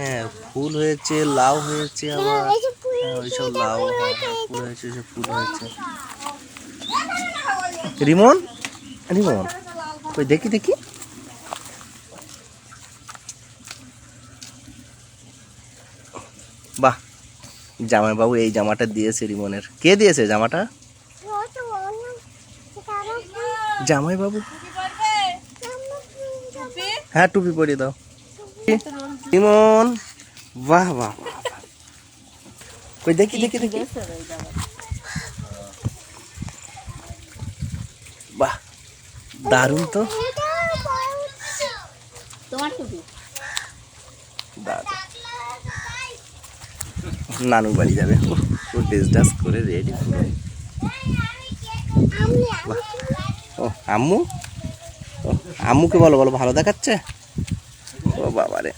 হ্যাঁ ফুল হয়েছে লাউ হয়েছে আবার। হ্যাঁ, ওইসব লাউ হ্যাঁ, ফুল হয়েছে ওইসব ফুল হয়েছে। রিমন? রিমন ওই দেখি দেখি। বাহ জামাইবাবু এই জামাটা দিয়েছে রিমনের। কে দিয়েছে জামাটা? জামাইবাবু। হ্যাঁ টুপি পরিয়ে দাও। রিমন বাহ বাহ। কই দেখি দেখি দেখি। বাহ দারুণ তো। নানুর বাড়ি যাবে। ও ড্রেস ডাস করে রেডি পুরো। ও আম্মু? ও আম্মুকে বলো বলো ভালো দেখাচ্ছে? ও বাবারে